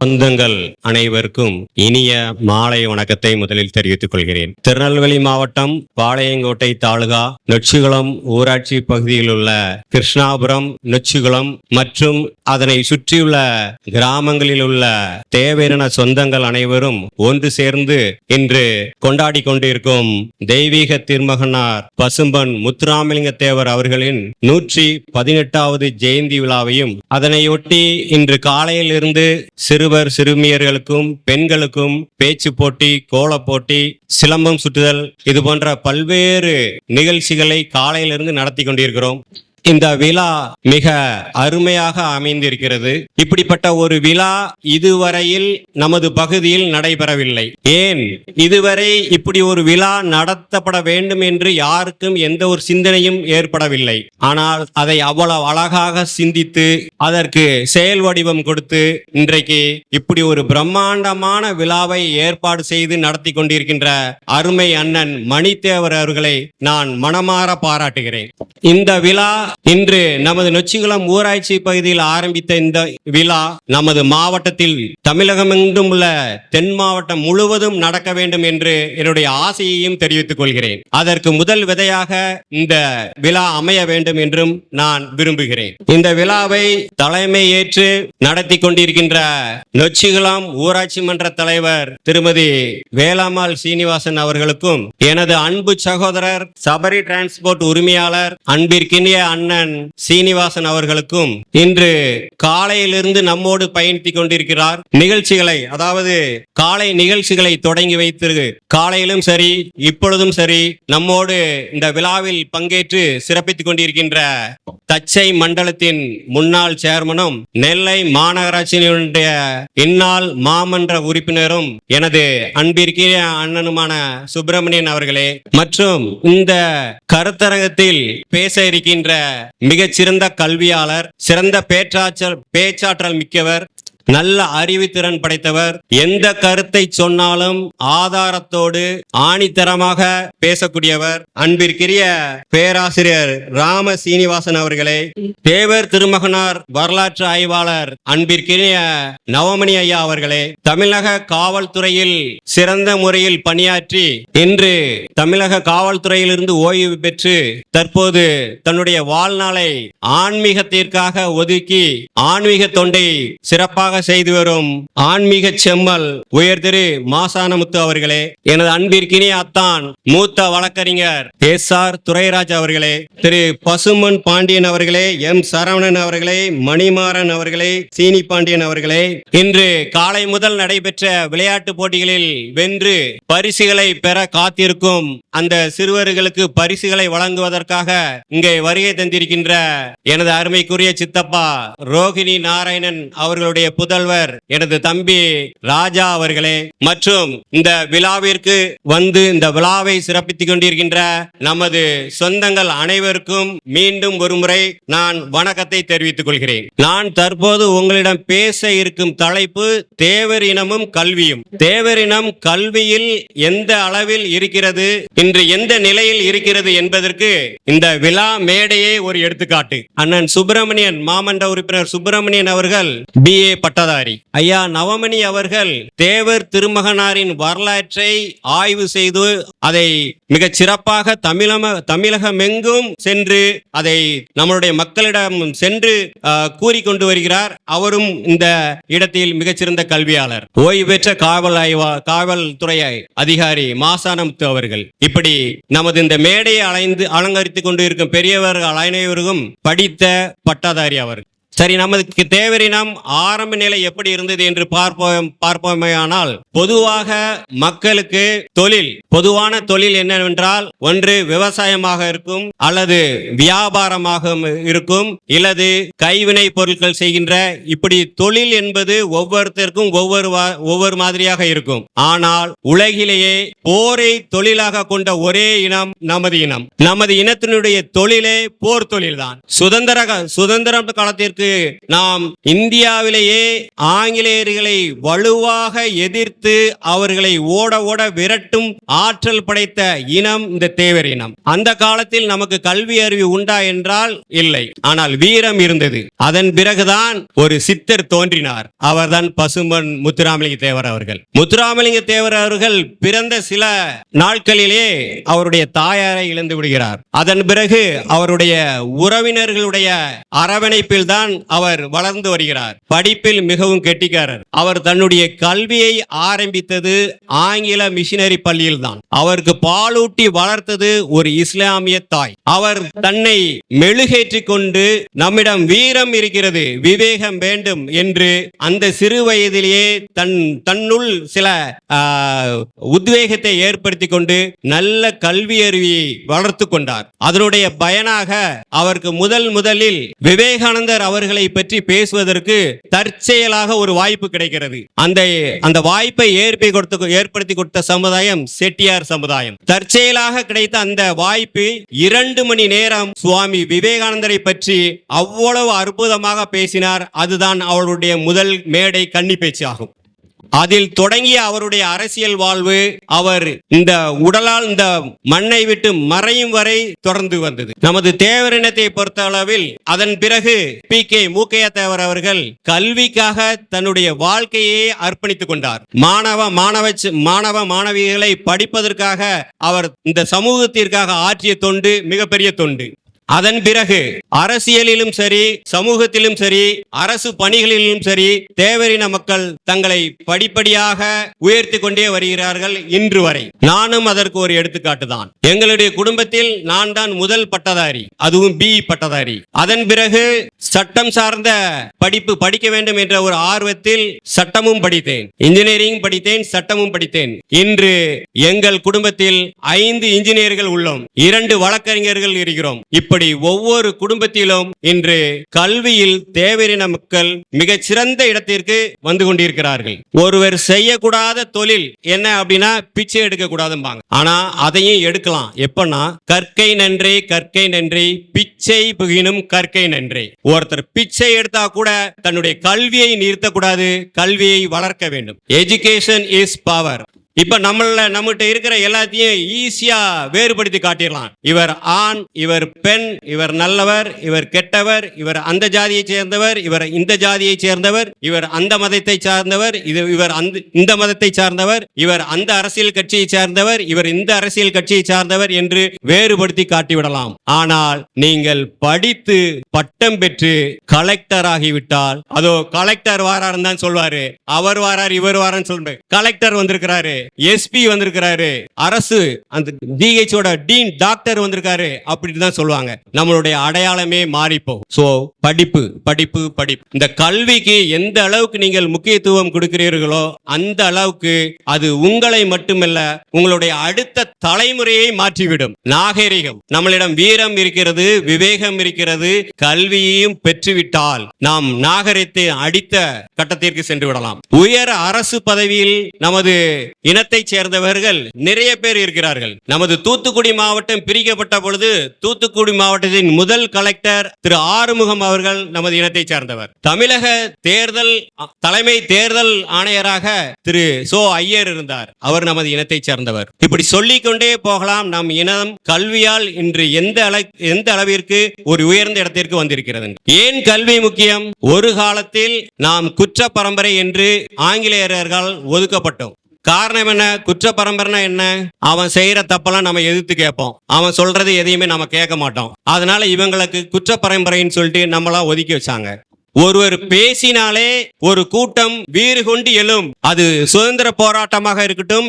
சொந்தங்கள் அனைவருக்கும் இனிய மாலை வணக்கத்தை முதலில் தெரிவித்துக் கொள்கிறேன். திருநெல்வேலி மாவட்டம் பாளையங்கோட்டை தாலுகா நொச்சிகுளம் ஊராட்சி பகுதியில் உள்ள கிருஷ்ணாபுரம் நொச்சிகுளம் மற்றும் அதனை சுற்றியுள்ள கிராமங்களில் உள்ள தேவையான சொந்தங்கள் அனைவரும் ஒன்று சேர்ந்து இன்று கொண்டாடி கொண்டிருக்கும் தெய்வீக திருமகனார் பசும்பன் முத்துராமலிங்க தேவர் அவர்களின் நூற்றி பதினெட்டாவது ஜெயந்தி விழாவையும் அதனையொட்டி இன்று காலையில் இருந்து சிறுவர் சிறுமியர்களுக்கும் பெண்களுக்கும் பேச்சு போட்டி கோலப் போட்டி சிலம்பம் சுற்றுதல் இது போன்ற பல்வேறு நிகழ்ச்சிகளை காலையிலிருந்து நடத்தி கொண்டிருக்கிறோம். இந்த விழா மிக அருமையாக அமைந்திருக்கிறது. இப்படிப்பட்ட ஒரு விழா இதுவரையில் நமது பகுதியில் நடைபெறவில்லை. ஏன்? இதுவரை இப்படி ஒரு விழா நடத்தப்பட வேண்டும் என்று யாருக்கும் எந்த ஒரு சிந்தனையும் ஏற்படவில்லை. ஆனால் அதை அவ்வளவு அழகாக சிந்தித்து அதற்கு செயல் வடிவம் கொடுத்து இன்றைக்கு இப்படி ஒரு பிரம்மாண்டமான விழாவை ஏற்பாடு செய்து நடத்தி கொண்டிருக்கின்ற அருமை அண்ணன் மணித்தேவர் அவர்களை நான் மனமாற பாராட்டுகிறேன். இந்த விழா இன்று நமது நொச்சிங்குளம் ஊராட்சி பகுதியில் ஆரம்பித்த இந்த விழா நமது மாவட்டத்தில் தமிழகமெங்கும் உள்ள தென் மாவட்டம் முழுவதும் நடக்க வேண்டும் என்று என்னுடைய ஆசையையும் தெரிவித்துக் கொள்கிறேன். அதற்கு முதல் விதையாக இந்த விழா அமைய வேண்டும் என்றும் நான் விரும்புகிறேன். இந்த விழாவை தலைமை ஏற்று நடத்தி கொண்டிருக்கின்ற நொச்சிகுளம் ஊராட்சி மன்ற தலைவர் திருமதி வேளாமாள் சீனிவாசன் அவர்களுக்கும் எனது அன்பு சகோதரர் சபரி டிரான்ஸ்போர்ட் உரிமையாளர் அன்பிற்கினிய அண்ணன் சீனிவாசன் அவர்களுக்கும் இன்று காலையிலிருந்து நம்மோடு பயணித்துக் கொண்டிருக்கிறார். நிகழ்ச்சிகளை அதாவது காலை நிகழ்ச்சிகளை தொடங்கி வைத்து காலையிலும் சரி இப்பொழுதும் சரி நம்மோடு இந்த விழாவில் பங்கேற்று சிறப்பித்துக் கொண்டிருக்கின்ற தச்சை மண்டலத்தின் முன்னாள் சேர்மனும் நெல்லை மாநகராட்சியினுடைய இந்நாள் மாமன்ற உறுப்பினரும் எனது அன்பிற்கிற அண்ணனுமான சுப்பிரமணியன் அவர்களே மற்றும் இந்த கருத்தரங்கத்தில் பேச இருக்கின்ற மிகச்சிறந்த கல்வியாளர் சிறந்த பேச்சாற்றல் பேச்சாற்றல் மிக்கவர் நல்ல அறிவுத்திறன் படைத்தவர். எந்த கருத்தை சொன்னாலும் ஆதாரத்தோடு ஆணித்தரமாக பேசக்கூடியவர். அன்பிற்கிரிய பேராசிரியர் ராம சீனிவாசன் அவர்களே தேவர் திருமகனார் வரலாற்று ஆய்வாளர் அன்பிற்கிரிய நவமணி ஐயா அவர்களே தமிழக காவல்துறையில் சிறந்த முறையில் பணியாற்றி இன்று தமிழக காவல்துறையிலிருந்து ஓய்வு பெற்று தற்போது தன்னுடைய வாழ்நாளை ஆன்மீகத்திற்காக ஒதுக்கி ஆன்மீக தொண்டை சிறப்பாக செய்து வரும் ஆன்மீக செம்மல் உயர் திரு மாசானமுத்து அவர்களே எனது அன்பிற்கினிய அத்தான் மூத்த வழக்கறிஞர் எஸ் ஆர் துரைராஜ் அவர்களே திரு பசுமன் பாண்டியன் அவர்களே எம். சரவணன் அவர்களே மணிமாறன் அவர்களே சீனி பாண்டியன் அவர்களே இன்று காலை முதல் நடைபெற்ற விளையாட்டு போட்டிகளில் வென்று பரிசுகளை பெற காத்திருக்கும் அந்த சிறுவர்களுக்கு பரிசுகளை வழங்குவதற்காக இங்கே வருகை தந்திருக்கின்ற எனது அருமைக்குரிய சித்தப்பா ரோஹிணி நாராயணன் அவர்களுடைய முதல்வர் எனது தம்பி ராஜா அவர்களே மற்றும் இந்த விழாவிற்கு வந்து இந்த விழாவை சிறப்பித்துக் கொண்டிருக்கின்ற நமது சொந்தங்கள் அனைவருக்கும் மீண்டும் ஒருமுறை நான் வணக்கத்தை தெரிவித்துக் கொள்கிறேன். நான் தற்போது உங்களிடம் பேச இருக்கும் தலைப்பு தேவர் இனமும் கல்வியும். தேவரினம் கல்வியில் எந்த அளவில் இருக்கிறது இன்று எந்த நிலையில் இருக்கிறது என்பதற்கு இந்த விழா மேடையே ஒரு எடுத்துக்காட்டு. அண்ணன் சுப்பிரமணியன் மாமன்ற உறுப்பினர் சுப்பிரமணியன் அவர்கள் பி ஏ பிஏ பட்டதாரி. ஐயா நவமணி அவர்கள் தேவர் திருமகனாரின் வரலாற்றை ஆய்வு செய்து அதை மிக சிறப்பாக தமிழம தமிழகமெங்கும் சென்று அதை நம்மளுடைய மக்களிடம் சென்று கூறிக்கொண்டு வருகிறார். அவரும் இந்த இடத்தில் மிகச்சிறந்த கல்வியாளர். ஓய்வு பெற்ற காவல் ஆய்வா காவல்துறை அதிகாரி மாசானமுத்து அவர்கள். இப்படி நமது இந்த மேடையை அலைந்து அலங்கரித்துக் கொண்டு இருக்கும் பெரியவர்கள் அனைவருக்கும் படித்த பட்டதாரி அவர்கள் சரி நமக்கு தேவரினம் ஆரம்ப நிலை எப்படி இருந்தது என்று பார்ப்போம் பார்ப்போமேயானால் பொதுவாக மக்களுக்கு தொழில் பொதுவான தொழில் என்னவென்றால் ஒன்று விவசாயமாக இருக்கும் அல்லது வியாபாரமாக இருக்கும் இல்லது கைவினை பொருட்கள் செய்கின்ற இப்படி தொழில் என்பது ஒவ்வொருத்தருக்கும் ஒவ்வொரு வா- ஒவ்வொரு மாதிரியாக இருக்கும். ஆனால் உலகிலேயே போரை தொழிலாக கொண்ட ஒரே இனம் நமது இனம். நமது இனத்தினுடைய தொழிலே போர் தொழில்தான். சுதந்திர சுதந்திர காலத்திற்கு இப்பொழுது நாம் இந்தியாவிலேயே ஆங்கிலேயர்களை வலுவாக எதிர்த்து அவர்களை ஓட ஓட விரட்டும் ஆற்றல் படைத்த இனம் இந்த தேவர் இனம். அந்த காலத்தில் நமக்கு கல்வி அறிவு உண்டா என்றால் இல்லை. ஆனால் வீரம் இருந்தது. அதன் பிறகுதான் ஒரு சித்தர் தோன்றினார். அவர்தான் பசும்பன் முத்துராமலிங்க தேவர் அவர்கள். முத்துராமலிங்க தேவர் அவர்கள் பிறந்த சில நாட்களிலே அவருடைய தாயாரை இழந்து விடுகிறார். அதன் பிறகு அவருடைய உறவினர்களுடைய அரவணைப்பில் தான் அவர் வளர்ந்து வருகிறார். படிப்பில் மிகவும் கெட்டிக்காரர். அவர் தன்னுடைய கல்வியை ஆரம்பித்தது ஆங்கில மிஷினரி பள்ளியில் தான் அவருக்கு பாலூட்டி வளர்த்தது ஒரு இஸ்லாமிய தாய். அவர் தன்னை மெழுகேற்றி கொண்டு நம்மிடம் வீரம் இருக்கிறது விவேகம் வேண்டும் என்று அந்த சிறு வயதிலேயே தன் தன்னுள் சில உத்வேகத்தை ஏற்படுத்தி கொண்டு நல்ல கல்வி அறிவியை வளர்த்து கொண்டார். அதனுடைய பயனாக அவருக்கு முதல் முதலில் விவேகானந்தர் அவர்களை பற்றி பேசுவதற்கு தற்செயலாக ஒரு வாய்ப்பு கிடைக்கிறது. அந்த அந்த வாய்ப்பை ஏற்பி கொடுத்து ஏற்படுத்தி கொடுத்த சமுதாயம் செட்டியார் சமுதாயம். தற்செயலாக கிடைத்த அந்த வாய்ப்பு இரண்டு மணி நேரம் சுவாமி விவேகானந்தரை பற்றி அவ்வளவு அற்புதமாக பேசினார். அதுதான் அவருடைய முதல் மேடை கன்னி பேச்சு ஆகும். அதில் தொடங்கிய அவருடைய அரசியல் வாழ்வு அவர் இந்த உடலால் இந்த மண்ணை விட்டு மறையும் வரை தொடர்ந்து வந்தது. நமது தேவரினத்தை பொறுத்த அளவில் அதன் பிறகு பி. கே. மூக்கையா தேவர் அவர்கள் கல்விக்காக தன்னுடைய வாழ்க்கையை அர்ப்பணித்துக் கொண்டார். மாணவ மாணவ மாணவ மாணவிகளை படிப்பதற்காக அவர் இந்த சமூகத்திற்காக ஆற்றிய தொண்டு மிகப்பெரிய தொண்டு. அதன் பிறகு அரசியலிலும் சரி சமூகத்திலும் சரி அரசு பணிகளிலும் சரி தேவரின மக்கள் தங்களை படிப்படியாக உயர்த்தி கொண்டே வருகிறார்கள் இன்று வரை. நானும் அதற்கு ஒரு எடுத்துக்காட்டு தான். எங்களுடைய குடும்பத்தில் நான் தான் முதல் பட்டதாரி அதுவும் பி பட்டதாரி. அதன் பிறகு சட்டம் சார்ந்த படிப்பு படிக்க வேண்டும் என்ற ஒரு ஆர்வத்தில் சட்டமும் படித்தேன். இன்ஜினியரிங் படித்தேன் சட்டமும் படித்தேன். இன்று எங்கள் குடும்பத்தில் ஐந்து இன்ஜினியர்கள் உள்ளோம். இரண்டு வழக்கறிஞர்கள் இருக்கிறோம். இப்படி ஒவ்வொரு குடும்பத்திலும் இன்று கல்வியில் தேவரின மக்கள் மிகச் சிறந்த இடத்திற்கு வந்து கொண்டிருக்கிறார்கள். ஒருவர் செய்யக்கூடாத தொழில் என்ன அப்படின்னா பிச்சை எடுக்க கூடாதும்பாங்க ஆனா அதையும் எடுக்கலாம். எப்பன்னா கற்கை நன்றி கற்கை நன்றி பிச்சை புகினும் கற்கை நன்றி. ஒருத்தர் பிச்சை எடுத்தா கூட தன்னுடைய கல்வியை நிறுத்தக்கூடாது கல்வியை வளர்க்க வேண்டும். எஜுகேஷன் இஸ் பவர் இப்போ நம்மள நம்மகிட்ட இருக்கிற எல்லாத்தையும் ஈஸியா வேறுபடுத்தி காட்டிடலாம். இவர் ஆண் இவர் பெண் இவர் நல்லவர் இவர் கெட்டவர் இவர் அந்த ஜாதியை சேர்ந்தவர் இவர் இந்த ஜாதியை சேர்ந்தவர் இவர் அந்த மதத்தை சார்ந்தவர் இது இவர் அந்த இந்த மதத்தை சார்ந்தவர் இவர் அந்த அரசியல் கட்சியை சார்ந்தவர் இவர் இந்த அரசியல் கட்சியை சார்ந்தவர் என்று வேறுபடுத்தி காட்டிவிடலாம். ஆனால் நீங்கள் படித்து பட்டம் பெற்று கலெக்டர் ஆகிவிட்டால் அதோ கலெக்டர் வாராருன்னு தான் சொல்வாரு. அவர் வாரார் இவர் வாரான்னு சொல்றாரு கலெக்டர் வந்திருக்கிறாரு. எஸ்பி வந்திருக்கிறாரு. அரசு அந்த டிஹெச்சோட டீன் டாக்டர் வந்திருக்காரு அப்படின்னு தான் சொல்லுவாங்க. நம்மளுடைய அடையாளமே மாறிப்போம் சோ படிப்பு படிப்பு படிப்பு. இந்த கல்விக்கு எந்த அளவுக்கு நீங்கள் முக்கியத்துவம் கொடுக்கிறீர்களோ அந்த அளவுக்கு அது உங்களை மட்டுமல்ல உங்களுடைய அடுத்த தலைமுறையை மாற்றிவிடும். நாகரிகம். நம்மளிடம் வீரம் இருக்கிறது விவேகம் இருக்கிறது கல்வியையும் பெற்றுவிட்டால் நாம் நாகரிகத்தை அடித்த கட்டத்திற்கு சென்று விடலாம். உயர் அரசு பதவியில் நமது இனத்தை சேர்ந்தவர்கள் நிறைய பேர் இருக்கிறார்கள். நமது தூத்துக்குடி மாவட்டம் பிரிக்கப்பட்ட பொழுது தூத்துக்குடி மாவட்டத்தின் முதல் கலெக்டர் திரு ஆறுமுகம் அவர்கள் நமது இனத்தை சார்ந்தவர். தமிழக தேர்தல் தலைமை தேர்தல் ஆணையராக திரு சோ ஐயர் இருந்தார். அவர் நமது இனத்தை சேர்ந்தவர். இப்படி சொல்லிக்கொண்டே போகலாம் நம் இனம் கல்வியால் இன்று எந்த அள எந்த அளவிற்கு ஒரு உயர்ந்த இடத்திற்கு வந்திருக்கிறது. ஏன் கல்வி முக்கியம்? ஒரு காலத்தில் நாம் குற்ற பரம்பரை என்று ஆங்கிலேயர்கள் ஒதுக்கப்பட்டோம். காரணம் என்ன? குற்ற பரம்பரைனா என்ன? அவன் செய்யற தப்பெல்லாம் நம்ம எதிர்த்து கேட்போம். அவன் சொல்றது எதையுமே நம்ம கேட்க மாட்டோம். அதனால இவங்களுக்கு குற்ற பரம்பரைன்னு சொல்லிட்டு நம்மளாம் ஒதுக்கி வச்சாங்க. ஒருவர் பேசினாலே ஒரு கூட்டம் வீறு கொண்டு எழும். அது சுதந்திர போராட்டமாக இருக்கட்டும்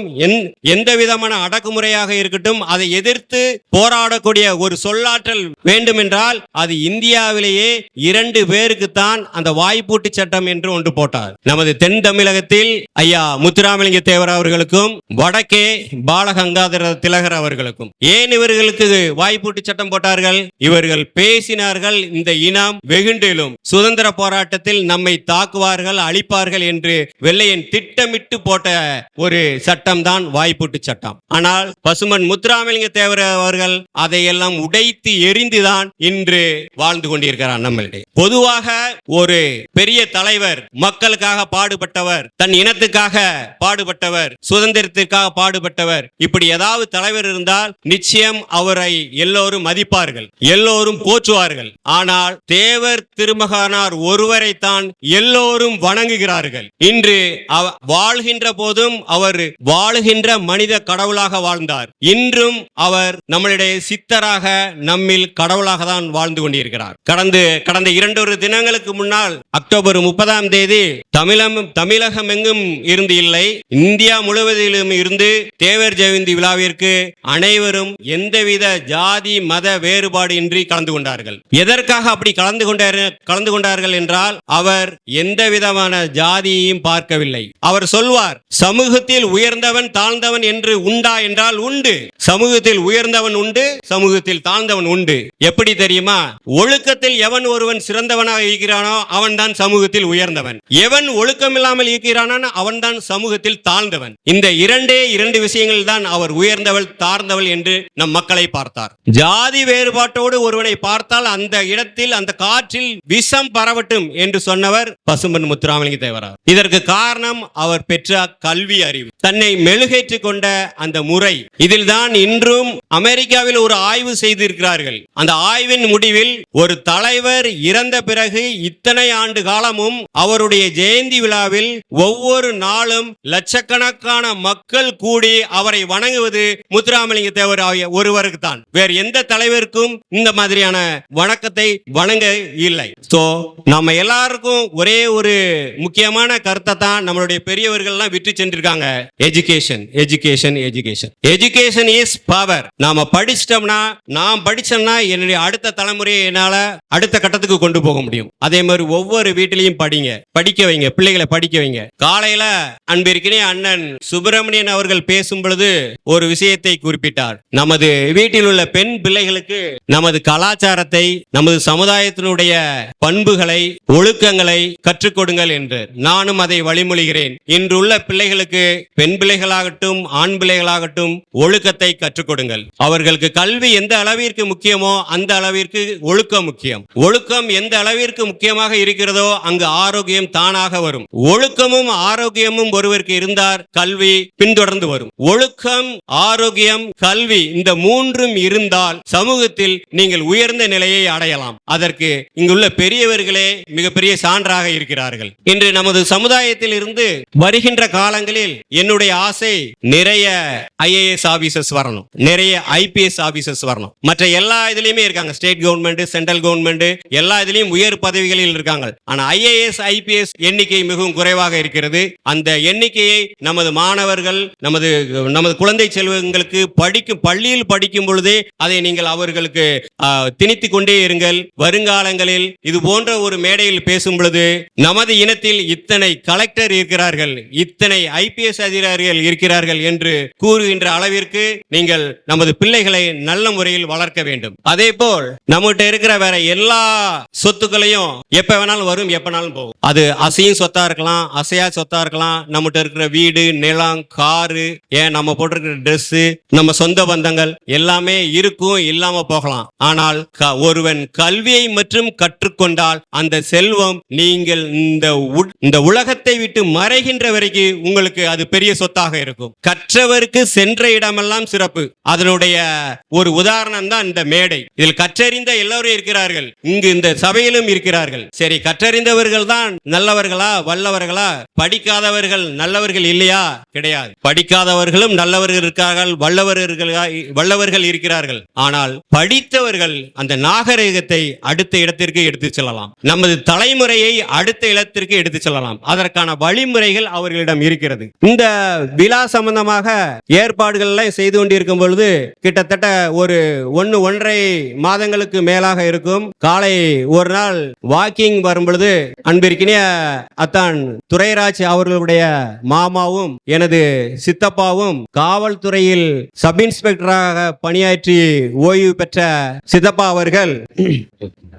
எந்த விதமான அடக்குமுறையாக இருக்கட்டும் அதை எதிர்த்து போராடக்கூடிய ஒரு சொல்லாற்றல் வேண்டுமென்றால் அது இந்தியாவிலேயே இரண்டு பேருக்குத்தான் அந்த வாய்ப்பூட்டு சட்டம் என்று ஒன்று போட்டார். நமது தென் தமிழகத்தில் ஐயா முத்துராமலிங்க தேவர் அவர்களுக்கும் வடக்கே பாலகங்காதர திலகர் அவர்களுக்கும். ஏன் இவர்களுக்கு வாய்ப்பூட்டு சட்டம் போட்டார்கள்? இவர்கள் பேசினார்கள் இந்த இனம் வெகுண்டெழும். சுதந்திர போராட்டத்தில் நம்மை தாக்குவார்கள் அழிப்பார்கள் என்று வெள்ளையன் திட்டமிட்டு போட்ட ஒரு சட்டம் தான் வாய்ப்பூட்டு சட்டம். ஆனால் பசுமன் முத்துராமலிங்க தேவர் அவர்கள் அதையெல்லாம் உடைத்து எரிந்துதான் இன்று வாழ்ந்து கொண்டிருக்கிறார் நம்மளிடையே. பொதுவாக ஒரு பெரிய தலைவர் மக்களுக்காக பாடுபட்டவர் தன் இனத்துக்காக பாடுபட்டவர் சுதந்திரத்திற்காக பாடுபட்டவர் இப்படி ஏதாவது தலைவர் இருந்தால் நிச்சயம் அவரை எல்லோரும் மதிப்பார்கள் எல்லோரும் போற்றுவார்கள். ஆனால் தேவர் திருமகனார் ஒருவரைத்தான் எல்லோரும் வணங்குகிறார்கள். இன்று வாழ்கின்ற போதும் அவர் வாழுகின்ற மனித கடவுளாக வாழ்ந்தார். இன்றும் அவர் நம்மளுடைய சித்தராக நம்மில் கடவுளாக தான் வாழ்ந்து கொண்டிருக்கிறார். கடந்து கடந்த இரண்டொரு தினங்களுக்கு முன்னால் அக்டோபர் முப்பதாம் தேதி தமிழம் தமிழகம் எங்கும் இருந்து இல்லை. இந்தியா முழுவதிலும் இருந்து தேவர் ஜெயந்தி விழாவிற்கு அனைவரும் எந்தவித ஜாதி மத வேறுபாடு இன்றி கலந்து கொண்டார்கள். எதற்காக அப்படி கலந்து கொண்டார் கலந்து கொண்டார்கள் என்றால் அவர் எந்த விதமான ஜாதியையும் பார்க்கவில்லை. அவர் சொல்வார் சமூகத்தில் உயர்ந்தவன் தாழ்ந்தவன் என்று உண்டா என்றால் உண்டு. சமூகத்தில் உயர்ந்தவன் உண்டு சமூகத்தில் தாழ்ந்தவன் உண்டு. எப்படி தெரியுமா? ஒழுக்கத்தில் எவன் ஒருவன் சிறந்தவனாக இருக்கிறானோ அவன் தான் சமூகத்தில் உயர்ந்தவன். எவன் ஒழுக்கம் இல்லாமல் இருக்கிறானோ அவன் தான் சமூகத்தில் தாழ்ந்தவன். இந்த இரண்டே இரண்டு விஷயங்கள் தான் அவர் உயர்ந்தவள் தாழ்ந்தவள் என்று நம் மக்களை பார்த்தார். ஜாதி வேறுபாட்டோடு ஒருவனை பார்த்தால் அந்த இடத்தில் அந்த காற்றில் விஷம் பரவ பரவட்டும் என்று சொன்னவர் பசும்பன் முத்துராமலிங்க தேவரார். இதற்கு காரணம் அவர் பெற்ற கல்வி அறிவு. தன்னை மெழுகேற்றிக் கொண்ட அந்த முறை. இதில்தான் இன்றும் அமெரிக்காவில் ஒரு ஆய்வு செய்திருக்கிறார்கள். அந்த ஆய்வின் முடிவில் ஒரு தலைவர் இறந்த பிறகு இத்தனை ஆண்டு காலமும் அவருடைய ஜெயந்தி விழாவில் ஒவ்வொரு நாளும் லட்சக்கணக்கான மக்கள் கூடி அவரை வணங்குவது முத்துராமலிங்க தேவர் ஆகிய ஒருவருக்கு தான். வேறு எந்த தலைவருக்கும் இந்த மாதிரியான வணக்கத்தை வணங்க இல்லை. சோ நம்ம எல்லாருக்கும் ஒரே ஒரு முக்கியமான கருத்தை தான் நம்மளுடைய பெரியவர்கள்லாம் விட்டு சென்றிருக்காங்க. Education education education education is power நாம படிச்சிட்டோம்னா நாம் படிச்சோம்னா என்னுடைய அடுத்த தலைமுறையை என்னால அடுத்த கட்டத்துக்கு கொண்டு போக முடியும். அதே மாதிரி ஒவ்வொரு வீட்டிலையும் படிங்க. படிக்க வைங்க. பிள்ளைகளை படிக்க வைங்க. காலையில அன்பிற்கினே அண்ணன் சுப்பிரமணியன் அவர்கள் பேசும் பொழுது ஒரு விஷயத்தை குறிப்பிட்டார். நமது வீட்டில் உள்ள பெண் பிள்ளைகளுக்கு நமது கலாச்சாரத்தை நமது சமுதாயத்தினுடைய பண்புகளை ஒழுக்கங்களை கற்றுக் கொடுங்கள் என்று நானும் அதை வழிமொழிகிறேன். இன்றுள்ள பிள்ளைகளுக்கு பெண் பிள்ளைகளாகட்டும் ஆண் பிள்ளைகளாகட்டும் ஒழுக்கத்தை கற்றுக் கொடுங்கள் அவர்களுக்கு கல்வி எந்த அளவிற்கு முக்கியமோ அந்த அளவிற்கு ஒழுக்கம் முக்கியம். ஒழுக்கம் எந்த அளவிற்கு முக்கியமாக இருக்கிறதோ அங்கு ஆரோக்கியம் தானாக வரும். ஒழுக்கமும் ஆரோக்கியமும் ஒருவருக்கு இருந்தார் கல்வி பின்தொடர்ந்து வரும். ஒழுக்கம் ஆரோக்கியம் கல்வி இந்த மூன்றும் இருந்தால் சமூகத்தில் நீங்கள் உயர்ந்த நிலையை அடையலாம். அதற்கு இங்குள்ள பெரியவர்களே மிகப்பெரிய சான்றாக இருக்கிறார்கள். இன்று நமது சமுதாயத்தில் இருந்து வருகின்ற காலங்களில் என்னுடைய ஆசை நிறைய ஐஏஎஸ் ஆபீசர்ஸ் வரணும். நிறைய ஐபிஎஸ் ஆபீசர்ஸ் வரணும். மற்ற எல்லா இதுலயுமே இருக்காங்க. ஸ்டேட் கவர்மெண்ட் சென்ட்ரல் கவர்மெண்ட் எல்லா இதுலயும் உயர் பதவிகளில் இருக்காங்க. ஆனா ஐஏஎஸ் ஐபிஎஸ் எண்ணிக்கை மிகவும் குறைவாக இருக்கிறது. அந்த எண்ணிக்கையை நமது மாணவர்கள் நமது நமது குழந்தை செல்வங்களுக்கு படிக்கும் பள்ளியில் படிக்கும் பொழுதே அதை நீங்கள் அவர்களுக்கு திணித்து கொண்டே இருங்கள். வருங்காலங்களில் இது போன்ற ஒரு மேடையில் பேசும் பொழுது நமது இனத்தில் இத்தனை கலெக்டர் இருக்கிறார்கள். இத்தனை ஐபிஎஸ் ஆசிரியர்கள் இருக்கிறார்கள் என்று கூறுகின்ற அளவிற்கு நீங்கள் நமது பிள்ளைகளை நல்ல முறையில் வளர்க்க வேண்டும். அதே போல் நம்மகிட்ட இருக்கிற வேற எல்லா சொத்துக்களையும் எப்ப வேணாலும் வரும் எப்பனாலும் போகும். அது அசையும் சொத்தா இருக்கலாம் அசையா சொத்தா இருக்கலாம். நம்மகிட்ட இருக்கிற வீடு நிலம் காரு ஏன் நம்ம போட்டிருக்கிற ட்ரெஸ் நம்ம சொந்த பந்தங்கள் எல்லாமே இருக்கும் இல்லாம போகலாம். ஆனால் ஒருவன் கல்வியை மற்றும் கற்றுக்கொண்டால் அந்த செல்வம் நீங்கள் இந்த இந்த உலகத்தை விட்டு மறைகின்ற வரைக்கும் உங்களுக்கு அது பெரிய சொத்தாக இருக்கும். கற்றவருக்கு சென்ற இடமெல்லாம் சிறப்பு. அதனுடைய ஒரு உதாரணம் தான் இந்த மேடை. இதில் கற்றறிந்த எல்லோரும் இருக்கிறார்கள். இங்கு இந்த சபையிலும் இருக்கிறார்கள். சரி கற்றறிந்தவர்கள் தான் நல்லவர்களா வல்லவர்களா? படிக்காதவர்கள் நல்லவர்கள் இல்லையா? கிடையாது. படிக்காதவர்களும் நல்லவர்கள் இருக்கார்கள் வல்லவர்கள் வல்லவர்கள் இருக்கிறார்கள். ஆனால் படித்தவர்கள் அந்த நாகரிகத்தை அடுத்த இடத்திற்கு எடுத்து செல்லலாம். நமது தலைமுறையை அடுத்த இடத்திற்கு எடுத்து செல்லலாம். அதற்கான வழிமுறைகள் அவர்களிடம் இருக்கிறது. இந்த விழா சம்பந்தமாக ஏற்பாடுகள் எல்லாம் செய்து கொண்டிருக்கும் பொழுது கிட்டத்தட்ட ஒரு ஒன்னு ஒன்றரை மாதங்களுக்கு மேலாக இருக்கும். காலை ஒரு நாள் வாக்கிங் வரும் பொழுது அன்பிற்கினிய அத்தான் துரைராஜ் அவர்களுடைய மாமாவும் எனது சித்தப்பாவும் காவல்துறையில் சப் இன்ஸ்பெக்டராக பணியாற்றி ஓய்வு பெற்ற சித்தப்பா அவர்கள்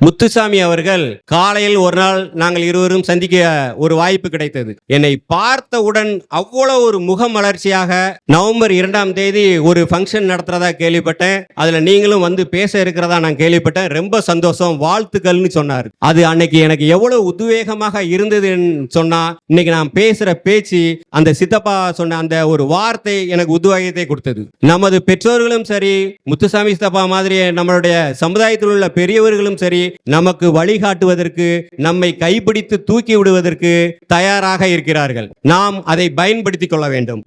முத்துசாமி அவர்கள் காலையில் ஒரு நாள் நாங்கள் இருவரும் சந்திக்க ஒரு வாய்ப்பு கிடைத்தது. என்னை பார்த்தவுடன் அவ்வளவு ஒரு முகமலர்ச்சியாக நவம்பர் இரண்டாம் தேதி ஒரு ஃபங்க்ஷன் நடத்துறதா கேள்விப்பட்டேன். அதுல நீங்களும் வந்து பேச இருக்கிறதா நான் கேள்விப்பட்டேன். ரொம்ப சந்தோஷம். வாழ்த்துக்கள்னு சொன்னார். அது அன்னைக்கு எனக்கு எவ்வளவு உத்வேகமாக இருந்ததுன்னு சொன்னா இன்னைக்கு நான் பேசுற பேச்சு அந்த சித்தப்பா சொன்ன அந்த ஒரு வார்த்தை எனக்கு உத்வேகத்தை கொடுத்தது. நமது பெற்றோர்களும் சரி முத்துசாமி சித்தப்பா மாதிரி நம்மளுடைய சமுதாயத்தில் உள்ள பெரியவர்களும் சரி நமக்கு வழிகாட்டுவதற்கு நம்மை கைப்பிடித்து தூக்கி விடுவதற்கு தயாராக இருக்கிறார்கள். நாம் அதை பயன்படுத்திக் கொள்ள வேண்டும்.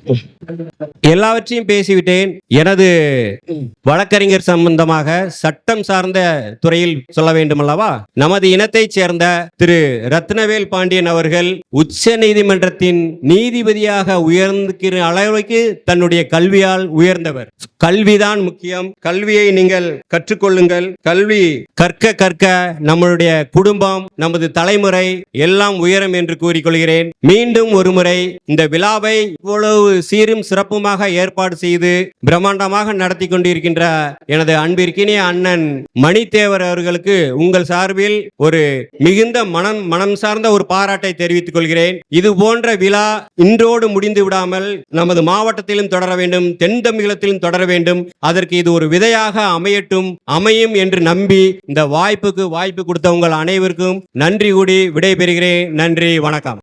எல்லாவற்றையும் பேசிவிட்டேன். எனது வழக்கறிஞர் சம்பந்தமாக சட்டம் சார்ந்த துறையில் சொல்ல வேண்டும் அல்லவா நமது இனத்தைச் சேர்ந்த திரு ரத்னவேல் பாண்டியன் அவர்கள் உச்ச நீதிமன்றத்தின் நீதிபதியாக உயர்ந்திருக்கிற அளவுக்கு தன்னுடைய கல்வியால் உயர்ந்தவர். கல்விதான் முக்கியம். கல்வியை நீங்கள் கற்றுக்கொள்ளுங்கள். கல்வி கற்க கற்க நம்மளுடைய குடும்பம் நமது தலைமுறை எல்லாம் உயரும் என்று கூறிக்கொள்கிறேன். மீண்டும் ஒருமுறை இந்த விழாவை இவ்வளவு சீரும் சிறப்புமாக ஏற்பாடு செய்து பிரம்மாண்டமாக நடத்தி கொண்டிருக்கின்ற எனது அன்பிற்கினிய அண்ணன் மணித்தேவர் அவர்களுக்கு உங்கள் சார்பில் ஒரு மிகுந்த மனம் மனம் சார்ந்த ஒரு பாராட்டை தெரிவித்துக் கொள்கிறேன். இது போன்ற விழா இன்றோடு முடிந்து விடாமல் நமது மாவட்டத்திலும் தொடர வேண்டும் தென் தமிழகத்திலும் தொடர வேண்டும். அதற்கு இது ஒரு விதையாக அமையட்டும் அமையும் என்று நம்பி இந்த வாய்ப்புக்கு வாய்ப்பு கொடுத்த உங்கள் அனைவருக்கும் நன்றி கூடி விடைபெறுகிறேன். நன்றி வணக்கம்.